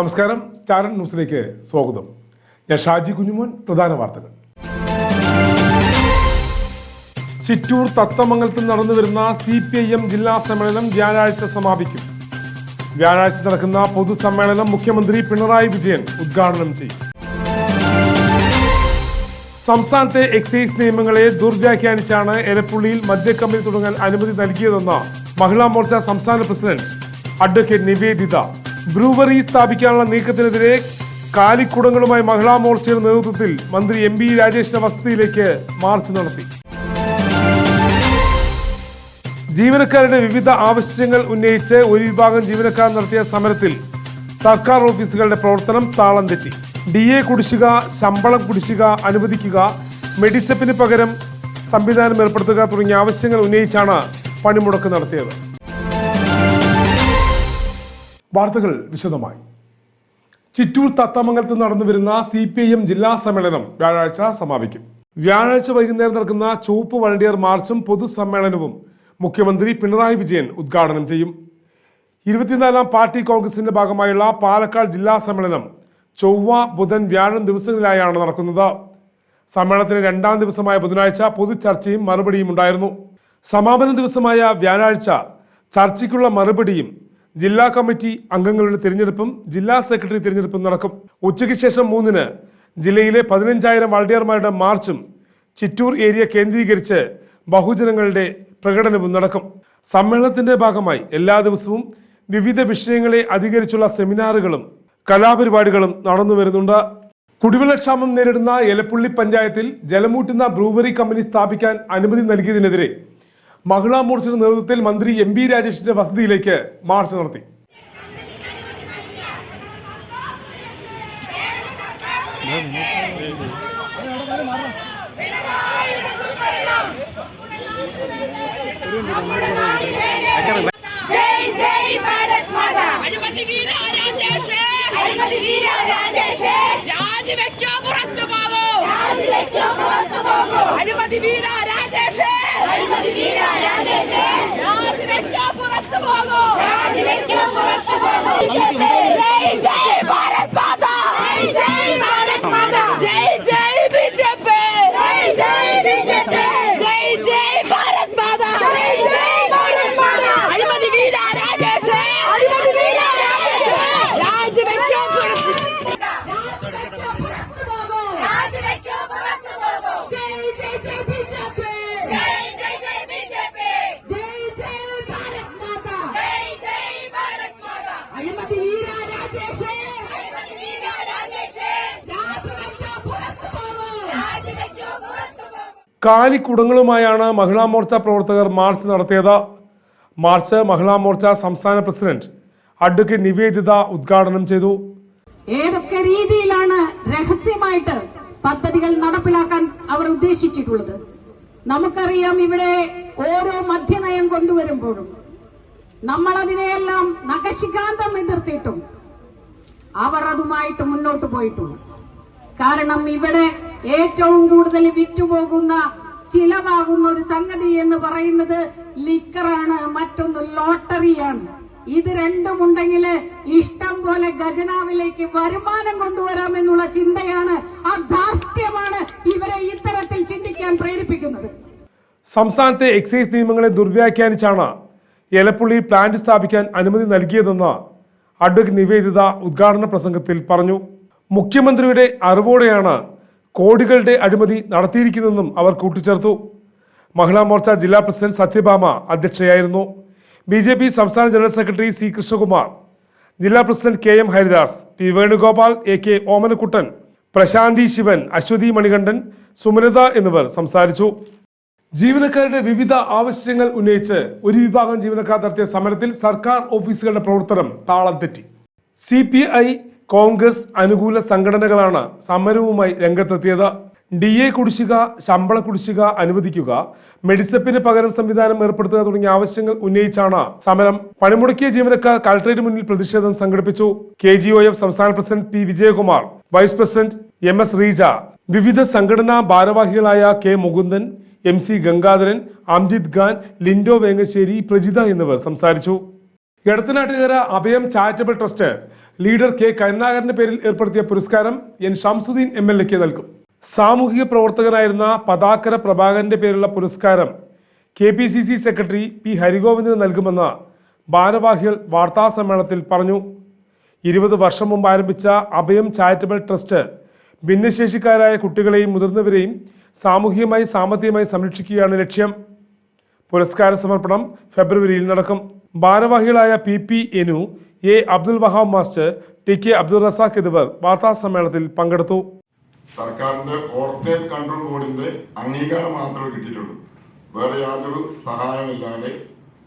നമസ്കാരം. സ്റ്റാർ ന്യൂസിലേക്ക് സ്വാഗതം. ഞാൻ ഷാജി കുഞ്ഞുമോൻ പ്രധാന വാർത്തകൾ. ചിറ്റൂർ തത്തമംഗലത്ത് നടന്നു വരുന്ന സി പി ഐ എം ജില്ലാ സമ്മേളനം വ്യാഴാഴ്ച സമാപിക്കും. വ്യാഴാഴ്ച നടക്കുന്ന പൊതുസമ്മേളനം മുഖ്യമന്ത്രി പിണറായി വിജയൻ ഉദ്ഘാടനം ചെയ്യും. സംസ്ഥാനത്തെ എക്സൈസ് നിയമങ്ങളെ ദുർവ്യാഖ്യാനിച്ചാണ് എലപ്പുള്ളിയിൽ മദ്യക്കമ്പനി തുടങ്ങാൻ അനുമതി നൽകിയതെന്ന് മഹിളാ മോർച്ച സംസ്ഥാന പ്രസിഡന്റ് അഡ്വക്കേറ്റ് നിവേദിത ബ്രൂവറി സ്ഥാപിക്കാനുള്ള നീക്കത്തിനെതിരെ കാലിക്കുടങ്ങളുമായി മഹിളാ മോർച്ചയുടെ നേതൃത്വത്തിൽ മന്ത്രി എം ബി രാജേഷിന്റെ വസതിയിലേക്ക് മാർച്ച് നടത്തി. ജീവനക്കാരുടെ വിവിധ ആവശ്യങ്ങൾ ഉന്നയിച്ച് ഒരു വിഭാഗം ജീവനക്കാർ നടത്തിയ സമരത്തിൽ സർക്കാർ ഓഫീസുകളുടെ പ്രവർത്തനം താളം തെറ്റി. ഡി എ കുടിശ്ശിക ശമ്പളം കുടിശ്ശിക അനുവദിക്കുക മെഡിസെപ്പിന് പകരം സംവിധാനം ഏർപ്പെടുത്തുക തുടങ്ങിയ ആവശ്യങ്ങൾ ഉന്നയിച്ചാണ് പണിമുടക്ക് നടത്തിയത്. വാർത്തകൾ വിശദമായി. ചിറ്റൂർ തത്തമംഗലത്ത് നടന്നു വരുന്ന സി പി ഐ എം ജില്ലാ സമ്മേളനം വ്യാഴാഴ്ച സമാപിക്കും. വ്യാഴാഴ്ച വൈകുന്നേരം നടക്കുന്ന ചുവപ്പ് വളണ്ടിയർ മാർച്ചും പൊതുസമ്മേളനവും മുഖ്യമന്ത്രി പിണറായി വിജയൻ ഉദ്ഘാടനം ചെയ്യും. ഇരുപത്തിനാലാം പാർട്ടി കോൺഗ്രസിന്റെ ഭാഗമായുള്ള പാലക്കാട് ജില്ലാ സമ്മേളനം ചൊവ്വ ബുധൻ വ്യാഴം ദിവസങ്ങളിലായാണ് നടക്കുന്നത്. സമ്മേളനത്തിന്റെ രണ്ടാം ദിവസമായ ബുധനാഴ്ച പൊതുചർച്ചയും മറുപടിയും ഉണ്ടായിരുന്നു. സമാപന ദിവസമായ വ്യാഴാഴ്ച ചർച്ചയ്ക്കുള്ള മറുപടിയും ജില്ലാ കമ്മിറ്റി അംഗങ്ങളുടെ തിരഞ്ഞെടുപ്പും ജില്ലാ സെക്രട്ടറി തിരഞ്ഞെടുപ്പും നടക്കും. ഉച്ചയ്ക്ക് ശേഷം മൂന്നിന് ജില്ലയിലെ പതിനഞ്ചായിരം വാൾഡിയർമാരുടെ മാർച്ചും ചിറ്റൂർ ഏരിയ കേന്ദ്രീകരിച്ച് ബഹുജനങ്ങളുടെ പ്രകടനവും നടക്കും. സമ്മേളനത്തിന്റെ ഭാഗമായി എല്ലാ ദിവസവും വിവിധ വിഷയങ്ങളെ അധികരിച്ചുള്ള സെമിനാറുകളും കലാപരിപാടികളും നടന്നു വരുന്നുണ്ട്. കുടിവെള്ളക്ഷാമം നേരിടുന്ന എലപ്പുള്ളി പഞ്ചായത്തിൽ ജലമൂട്ടുന്ന ബ്രൂവറി കമ്പനി സ്ഥാപിക്കാൻ അനുമതി നൽകിയതിനെതിരെ മഹിളാ മോർച്ചയുടെ നേതൃത്വത്തിൽ മന്ത്രി എം ബി രാജേഷിന്റെ വസതിയിലേക്ക് മാർച്ച് നടത്തി. രാജേഷ് പുറത്തു വീര രാജേഷേ. അഴിമതി കാലിക്കുടങ്ങളുമായാണ് മഹിളാ മോർച്ച പ്രവർത്തകർ മാർച്ച് നടത്തിയത്. മാർച്ച് മഹിളാ മോർച്ച സംസ്ഥാന പ്രസിഡന്റ് അഡ്വക്കേറ്റ് നിവേദിത ഉദ്ഘാടനം ചെയ്തു. ഏതൊക്കെ രീതിയിലാണ് രഹസ്യമായിട്ട് പദ്ധതികൾ നടപ്പിലാക്കാൻ അവർ ഉദ്ദേശിച്ചിട്ടുള്ളത്? നമുക്കറിയാം ഇവിടെ ഓരോ മധ്യനയം കൊണ്ടുവരുമ്പോഴും നമ്മൾ അതിനെയെല്ലാം നഖശികാന്തം എതിർത്തിട്ടും അവർ അതുമായിട്ട് മുന്നോട്ട് പോയിട്ടുണ്ട്. കാരണം ഇവിടെ ഏറ്റവും കൂടുതൽ വിറ്റുപോകുന്ന ചിലവാകുന്ന ഒരു സംഗതി എന്ന് പറയുന്നത് ലിക്കറാണ് മറ്റൊന്ന് ലോട്ടറിയാണ്. ഇത് രണ്ടും ഉണ്ടെങ്കിൽ ഇഷ്ടം പോലെ ഖജനാവിലേക്ക് വരുമാനം കൊണ്ടുവരാമെന്നുള്ള ചിന്തയാണ് ആ ധാർഷ്ട്യമാണ് ഇവരെ ഇത്തരത്തിൽ ചിന്തിക്കാൻ പ്രേരിപ്പിക്കുന്നത്. സംസ്ഥാനത്തെ എക്സൈസ് നിയമങ്ങളെ ദുർവ്യാഖ്യാനിച്ചാണ് എലപ്പുള്ളി പ്ലാന്റ് സ്ഥാപിക്കാൻ അനുമതി നൽകിയതെന്ന് അഡ്വക്കേറ്റ് നിവേദിത ഉദ്ഘാടന പ്രസംഗത്തിൽ പറഞ്ഞു. മുഖ്യമന്ത്രിയുടെ അറിവോടെയാണ് കോടികളുടെ അഴിമതി നടത്തിയിരിക്കുന്നതെന്നും അവർ കൂട്ടിച്ചേർത്തു. മഹിളാ മോർച്ച ജില്ലാ പ്രസിഡന്റ് സത്യഭാമ അധ്യക്ഷയായിരുന്നു. ബി ജെ പി സംസ്ഥാന ജനറൽ സെക്രട്ടറി സി കൃഷ്ണകുമാർ ജില്ലാ president K M Haridas P Venugopal A K Omanakuttan Prashanthi Shivan Aswathi Manikandan Sumanatha എന്നിവർ സംസാരിച്ചു. ജീവനക്കാരുടെ വിവിധ ആവശ്യങ്ങൾ ഉന്നയിച്ച് ഒരു വിഭാഗം ജീവനക്കാർ നടത്തിയ സമരത്തിൽ സർക്കാർ ഓഫീസുകളുടെ പ്രവർത്തനം താളം തെറ്റി. സി പി ഐ കോൺഗ്രസ് അനുകൂല സംഘടനകളാണ് സമരവുമായി രംഗത്തെത്തിയത്. ഡി എ കുടിശ്ശിക ശമ്പള കുടിശ്ശിക അനുവദിക്കുക മെഡിസപ്പിന് പകരം സംവിധാനം ഏർപ്പെടുത്തുക തുടങ്ങിയ ആവശ്യങ്ങൾ ഉന്നയിച്ചാണ് സമരം. പണിമുടക്കിയ ജീവനക്കാർ കളക്ടറേറ്റ് മുന്നിൽ പ്രതിഷേധം സംഘടിപ്പിച്ചു. കെ ജി ഒ എഫ് സംസ്ഥാന president P Vijayakumar vice president M S Reeja വിവിധ സംഘടനാ ഭാരവാഹികളായ K Mukundan M C Gangadharan Amjith Khan Lindo Vengassery Prajitha എന്നിവർ സംസാരിച്ചു. Edathanattukara Abhayam charitable trust leader K കരുണാകരന്റെ പേരിൽ ഏർപ്പെടുത്തിയ പുരസ്കാരം എൻ ഷംസുദ്ദീൻ എം എൽ എക്ക് നൽകും. സാമൂഹിക പ്രവർത്തകനായിരുന്ന പതാക്കര പ്രഭാകരന്റെ പേരിലുള്ള പുരസ്കാരം K P C C secretary P ഹരിഗോവിന്ദിന് നൽകുമെന്ന് ഭാരവാഹികൾ വാർത്താസമ്മേളനത്തിൽ പറഞ്ഞു. ഇരുപത് വർഷം മുമ്പ് ആരംഭിച്ച അഭയം ചാരിറ്റബിൾ ട്രസ്റ്റ് ഭിന്നശേഷിക്കാരായ കുട്ടികളെയും മുതിർന്നവരെയും സാമൂഹികമായി സാമ്പത്തികമായി സംരക്ഷിക്കുകയാണ് ലക്ഷ്യം. പുരസ്കാര സമർപ്പണം ഫെബ്രുവരിയിൽ നടക്കും. ഭാരവാഹികളായ P P Enu A. Abdul Wahab master T. K. Abdul Razak എന്നിവർ വാർത്താ സമ്മേളനത്തിൽ പങ്കെടുത്തു. സർക്കാരിന്റെ ഓർഫേജ് കൺട്രോൾ ബോർഡിന്റെ അംഗീകാരം മാത്രമേ കിട്ടിയിട്ടുള്ളൂ. വേറെ യാതൊരു സഹായമില്ലാതെ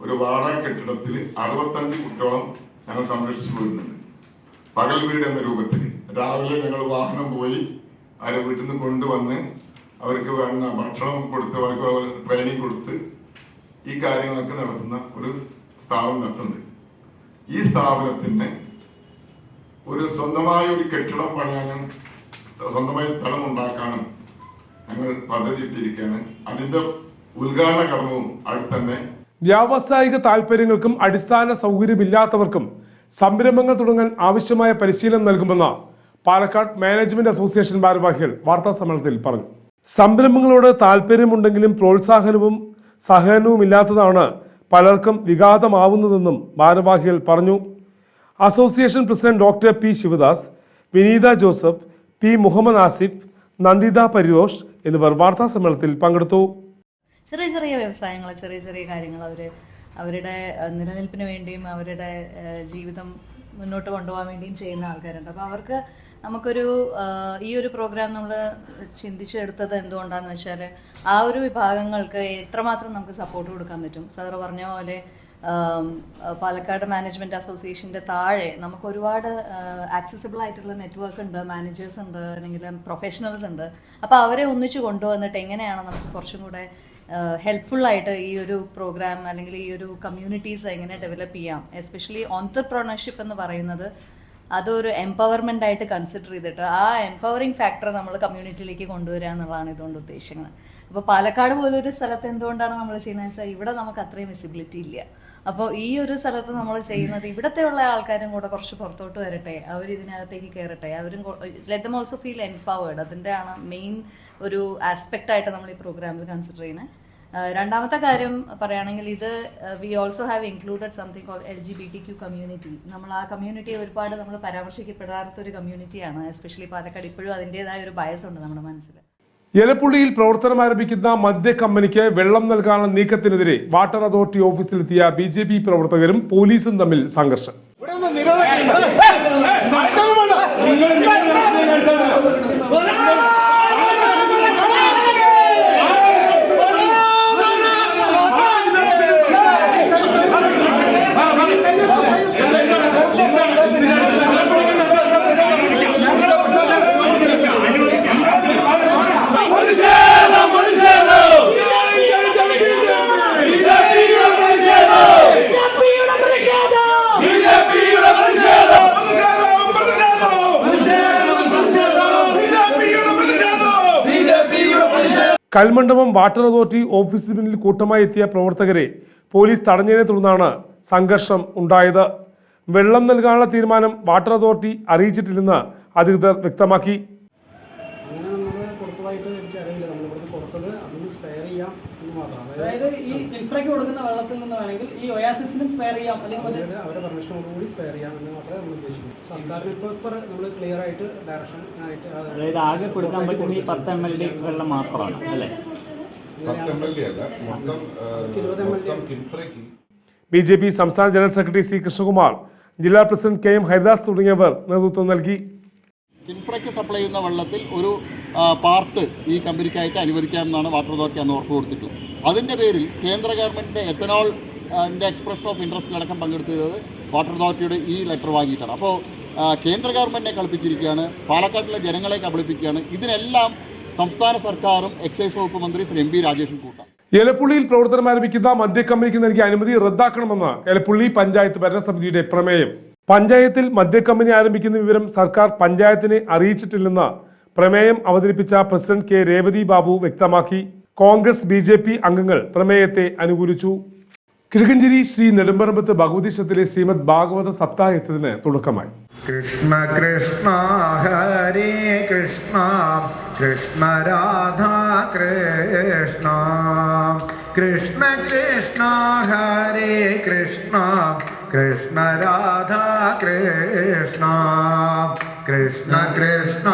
ഒരു വാടക കെട്ടിടത്തിൽ അറുപത്തഞ്ച് കുട്ടികളും ഞങ്ങൾ സംരക്ഷിച്ചു വരുന്നുണ്ട് പകൽ വീട് എന്ന രൂപത്തിൽ. രാവിലെ ഞങ്ങൾ വാഹനം പോയി അവരെ വീട്ടിൽ നിന്ന് കൊണ്ടുവന്ന് അവർക്ക് വേണ്ട ഭക്ഷണം കൊടുത്ത് അവർക്ക് ട്രെയിനിങ് കൊടുത്ത് ഈ കാര്യങ്ങളൊക്കെ നടത്തുന്ന ഒരു സ്ഥാപനം നടത്തുന്നുണ്ട് ഈ സ്ഥാപനത്തിന് ഒരു സ്വന്തമായ ഒരു കെട്ടിടം പണിയാനും സ്വന്തമായ സ്ഥലം ഉണ്ടാക്കാനും ഞങ്ങൾ പദ്ധതിയിട്ടിരിക്കുകയാണ്. അതിന്റെ ഉദ്ഘാടന കർമ്മവും അടുത്തന്നെ വ്യാവസായിക താല്പര്യങ്ങൾക്കും അടിസ്ഥാന സൗകര്യമില്ലാത്തവർക്കും സംരംഭങ്ങൾ തുടങ്ങാൻ ആവശ്യമായ പരിശീലനം നൽകുമെന്ന് പാലക്കാട് മാനേജ്മെന്റ് അസോസിയേഷൻ ഭാരവാഹികൾ വാർത്താ സമ്മേളനത്തിൽ പറഞ്ഞു. സംരംഭങ്ങളോട് താല്പര്യമുണ്ടെങ്കിലും പ്രോത്സാഹനവും സഹകരണവും ഇല്ലാത്തതാണ് പലർക്കും വിഘാതമാവുന്നതെന്നും ഭാരവാഹികൾ പറഞ്ഞു. Association president doctor P Sivadas Vineetha Joseph P Muhammad Asif Nanditha Parirosh എന്നിവർ വാർത്താ സമ്മേളനത്തിൽ പങ്കെടുത്തു. ചെറിയ ചെറിയ വ്യവസായങ്ങൾ ചെറിയ ചെറിയ കാര്യങ്ങൾ അവർ അവരുടെ നിലനിൽപ്പിന് വേണ്ടിയും അവരുടെ ജീവിതം മുന്നോട്ട് കൊണ്ടുപോകാൻ വേണ്ടിയും ചെയ്യുന്ന ആൾക്കാരുണ്ട്. അപ്പോൾ അവർക്ക് നമുക്കൊരു ഈ ഒരു പ്രോഗ്രാം നമ്മൾ ചിന്തിച്ചെടുത്തത് എന്തുകൊണ്ടാന്ന് വെച്ചാൽ ആ ഒരു വിഭാഗങ്ങൾക്ക് എത്രമാത്രം നമുക്ക് സപ്പോർട്ട് കൊടുക്കാൻ പറ്റും? സാർ പറഞ്ഞ പോലെ പാലക്കാട് മാനേജ്മെന്റ് അസോസിയേഷന്റെ താഴെ നമുക്ക് ഒരുപാട് ആക്സസിബിൾ ആയിട്ടുള്ള നെറ്റ്വർക്ക് ഉണ്ട് മാനേജേഴ്സ് ഉണ്ട് അല്ലെങ്കിൽ പ്രൊഫഷണൽസ് ഉണ്ട്. അപ്പോൾ അവരെ ഒന്നിച്ചു കൊണ്ടുവന്നിട്ട് എങ്ങനെയാണ് നമുക്ക് കുറച്ചും കൂടെ ഹെൽപ്ഫുൾ ആയിട്ട് ഈ ഒരു പ്രോഗ്രാം അല്ലെങ്കിൽ ഈ ഒരു കമ്മ്യൂണിറ്റീസ് എങ്ങനെ ഡെവലപ്പ് ചെയ്യാം. എസ്പെഷ്യലി ഓൺടർപ്രണർഷിപ്പ് എന്ന് പറയുന്നത് അതൊരു എംപവർമെന്റ് ആയിട്ട് കൺസിഡർ ചെയ്തിട്ട് ആ എംപവറിംഗ് ഫാക്ടർ നമ്മൾ കമ്മ്യൂണിറ്റിയിലേക്ക് കൊണ്ടുവരിക എന്നുള്ളതാണ് ഇതുകൊണ്ട് ഉദ്ദേശങ്ങൾ അപ്പോൾ പാലക്കാട് പോലൊരു സ്ഥലത്ത് എന്തുകൊണ്ടാണ് നമ്മൾ ചെയ്യുന്നത് വെച്ചാൽ ഇവിടെ നമുക്ക് അത്രയും വിസിബിലിറ്റി ഇല്ല. അപ്പോൾ ഈ ഒരു സ്ഥലത്ത് നമ്മൾ ചെയ്യുന്നത് ഇവിടത്തെ ഉള്ള ആൾക്കാരും കൂടെ കുറച്ച് പുറത്തോട്ട് വരട്ടെ. അവർ ഇതിനകത്തേക്ക് കയറട്ടെ അവരും let them also feel empowered അതിന്റെ ആണ് മെയിൻ ഒരു ആസ്പെക്റ്റ് ആയിട്ട് നമ്മൾ ഈ പ്രോഗ്രാമിൽ കൺസിഡർ ചെയ്യുന്നത്. രണ്ടാമത്തെ കാര്യം പറയുകയാണെങ്കിൽ ഇത് we also have included something call L G B T Q community നമ്മൾ ആ കമ്മ്യൂണിറ്റിയെ ഒരുപാട് നമ്മൾ പരാമർശിക്കപ്പെടാത്ത ഒരു കമ്മ്യൂണിറ്റിയാണ് എസ്പെഷ്യലി പാലക്കാട് ഇപ്പോഴും അതിന്റെതായ ഒരു ബയസ് ഉണ്ട് നമ്മുടെ മനസ്സിൽ എലപ്പുള്ളിയിൽ പ്രവർത്തനം ആരംഭിക്കുന്ന മദ്യ കമ്പനിക്ക് വെള്ളം നൽകാനുള്ള നീക്കത്തിനെതിരെ വാട്ടർ അതോറിറ്റി ഓഫീസിലെത്തിയ ബി പ്രവർത്തകരും പോലീസും തമ്മിൽ സംഘർഷം. കൽമണ്ഡപം വാട്ടർ അതോറിറ്റി ഓഫീസിന് മുന്നിൽ കൂട്ടമായി എത്തിയ പ്രവർത്തകരെ പോലീസ് തടഞ്ഞതിനെ തുടർന്നാണ് സംഘർഷം ഉണ്ടായത്. വെള്ളം നൽകാനുള്ള തീരുമാനം വാട്ടർ അതോറിറ്റി അറിയിച്ചിട്ടില്ലെന്ന് അധികൃതർ വ്യക്തമാക്കി. അതായത് ഈ ഇൻഫ്രയ്ക്ക് കൊടുക്കുന്ന വെള്ളത്തിൽ നിന്ന് വേണമെങ്കിൽ ഈ ഒയാസിസിനും സ്പെയർ ചെയ്യാം. അല്ലെങ്കിൽ മറ്റേ അവരുടെ അവരുടെ പെർമിഷനോടുകൂടി സ്പെയർ ചെയ്യാം എന്ന് മാത്രമേ നമ്മൾ ഉദ്ദേശിക്കുന്നു സർക്കാരിന് ഇപ്പോൾ ഇപ്പോൾ നമ്മൾ ക്ലിയർ ആയിട്ട് ഡയറക്ഷൻ ആയിട്ട് ആ, അതായത് ആകെ കൊടുക്കാൻ പറ്റുന്ന ഈ പത്ത് എം എൽ ഡി വെള്ളം മാത്രമാണ് അല്ലേ. ബി ജെ പി സംസ്ഥാന ജനറൽ സെക്രട്ടറി സി കൃഷ്ണകുമാർ ജില്ലാ പ്രസിഡന്റ് കെ എം ഹരിദാസ് തുടങ്ങിയവർ നേതൃത്വം നൽകി. കിൻഫ്രയ്ക്ക് സപ്ലൈ ചെയ്യുന്ന വെള്ളത്തിൽ ഒരു പാർട്ട് ഈ കമ്പനിക്കായിട്ട് അനുവദിക്കാമെന്നാണ് വാട്ടർ അതോറിറ്റി അന്ന് ഉറപ്പ് കൊടുത്തിട്ടുള്ളത്. അതിന്റെ പേരിൽ കേന്ദ്ര ഗവൺമെന്റിന്റെ എത്തനോൾ എക്സ്പ്രഷൻ ഓഫ് ഇൻട്രസ്റ്റിലടക്കം പങ്കെടുത്തത് വാട്ടർ അതോറിറ്റിയുടെ ഈ ലെറ്റർ വാങ്ങിയിട്ടാണ്. അപ്പോൾ കേന്ദ്ര ഗവൺമെന്റിനെ കളിപ്പിച്ചിരിക്കുകയാണ്. പാലക്കാട്ടിലെ ജനങ്ങളെ കബളിപ്പിക്കുകയാണ്. ഇതിനെല്ലാം സംസ്ഥാന സർക്കാരും എക്സൈസ് വകുപ്പ് മന്ത്രി ശ്രീ എം പി രാജേഷും കൂട്ടാം എലപ്പുള്ളിയിൽ പ്രവർത്തനം ആരംഭിക്കുന്ന മദ്യക്കമ്പനിക്ക് നൽകിയ അനുമതി റദ്ദാക്കണമെന്ന് എലപ്പുള്ളി പഞ്ചായത്ത് ഭരണസമിതിയുടെ പ്രമേയം. പഞ്ചായത്തിൽ മദ്യക്കമ്പനി ആരംഭിക്കുന്ന വിവരം സർക്കാർ പഞ്ചായത്തിനെ അറിയിച്ചിട്ടില്ലെന്ന് പ്രമേയം അവതരിപ്പിച്ച പ്രസിഡന്റ് കെ രേവതി ബാബു വ്യക്തമാക്കി. കോൺഗ്രസ് ബി അംഗങ്ങൾ പ്രമേയത്തെ അനുകൂലിച്ചു. കിഴക്കഞ്ചേരി ശ്രീ നെടുമ്പറമ്പത്ത് ഭഗവതി ശ്രീമദ് ഭാഗവത സപ്താഹത്തിന് തുടക്കമായി. കൃഷ്ണ കൃഷ്ണ ഹരേ കൃഷ്ണ കൃഷ്ണ രാധാ കൃഷ്ണ കൃഷ്ണ കൃഷ്ണ ഹരേ കൃഷ്ണ കൃഷ്ണ രാധാ കൃഷ്ണ കൃഷ്ണ കൃഷ്ണ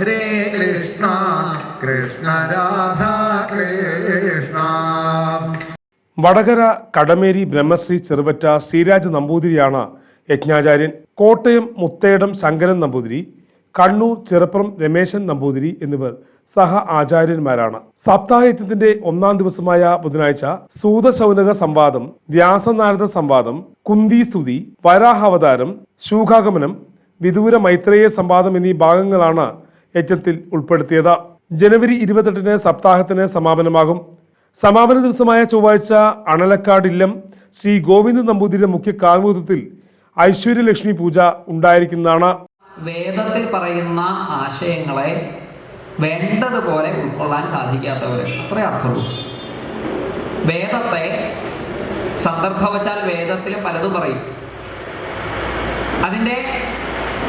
ഹരേ കൃഷ്ണ കൃഷ്ണ രാധാ കൃഷ്ണ. വടകര കടമേരി ബ്രഹ്മശ്രീ ചെറുവറ്റ ശ്രീരാജ് നമ്പൂതിരിയാണ് യജ്ഞാചാര്യൻ. കോട്ടയം മുത്തേടം ശങ്കരൻ നമ്പൂതിരി കണ്ണൂർ ചെറുപ്പുറം രമേശൻ നമ്പൂതിരി എന്നിവർ സഹ ആചാര്യന്മാരാണ്. സപ്താഹയജ്ഞത്തിന്റെ ഒന്നാം ദിവസമായ ബുധനാഴ്ച സൂതശൗനക സംവാദം വ്യാസനാരദ സംവാദം കുന്തി സ്തുതി വരാഹാവതാരം ശൂഖാഗമനം വിദൂര മൈത്രേയ സംവാദം എന്നീ ഭാഗങ്ങളാണ് യജ്ഞത്തിൽ ഉൾപ്പെടുത്തിയത്. ജനുവരി ഇരുപത്തെട്ടിന് സപ്താഹത്തിന് സമാപനമാകും. സമാപന ദിവസമായ ചൊവ്വാഴ്ച അണലക്കാടില്ലം ശ്രീ ഗോവിന്ദ നമ്പൂതിരിയുടെ മുഖ്യ കാർമുകത്വത്തിൽ ഐശ്വര്യലക്ഷ്മി പൂജ ഉണ്ടായിരിക്കുന്നതാണ്. വേദത്തിൽ പറയുന്ന ആശയങ്ങളെ വേണ്ടതുപോലെ ഉൾക്കൊള്ളാൻ സാധിക്കാത്തവർ അത്രേ അർത്ഥമുള്ളൂ. വേദത്തെ സന്ദർഭവശാൽ വേദത്തിൽ പലതും പറയും. അതിന്റെ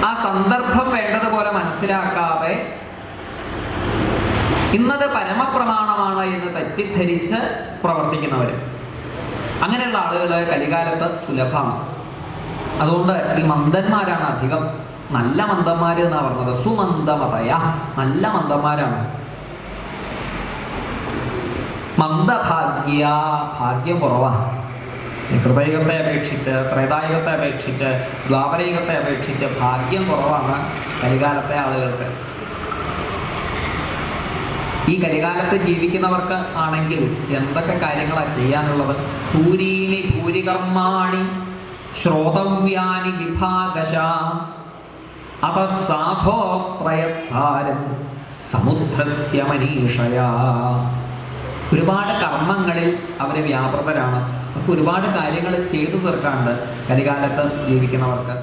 ആ സന്ദർഭം വേണ്ടതുപോലെ മനസ്സിലാക്കാതെ ഇന്നത് പരമപ്രമാണമാണ് എന്ന് തെറ്റിദ്ധരിച്ച് പ്രവർത്തിക്കുന്നവർ അങ്ങനെയുള്ള ആളുകൾ കലികാലത്ത് സുലഭമാണ്. അതുകൊണ്ട് ഈ മന്ദന്മാരാണ് അധികം. നല്ല മന്ദന്മാർ എന്നാണ് പറഞ്ഞത്? സുമന്ദമതയ. നല്ല മന്ദന്മാരാണ്. മന്ദഭാഗ്യ ഭാഗ്യം കുറവാണ് കൃതയുഗത്തെ അപേക്ഷിച്ച് ത്രേതായുഗത്തെ അപേക്ഷിച്ച് ദ്വാപരയുഗത്തെ അപേക്ഷിച്ച് ഭാഗ്യം കുറവാണ് കലികാലത്തെ ആളുകൾക്ക്. ഈ കരികാലത്ത് ജീവിക്കുന്നവർക്ക് ആണെങ്കിൽ എന്തൊക്കെ കാര്യങ്ങളാണ് ചെയ്യാനുള്ളത്? ഭൂരിയിലെ ഭൂരികർമാണി ശ്രോതവ്യാനി വിഭാഗശ അത സാധോ സമുദ്രത്യമനീഷയാ. ഒരുപാട് കർമ്മങ്ങളിൽ അവർ വ്യാപൃതരാണ്. അവർക്ക് ഒരുപാട് കാര്യങ്ങൾ ചെയ്തു തീർക്കാണ്ട് കരികാലത്ത് ജീവിക്കുന്നവർക്ക്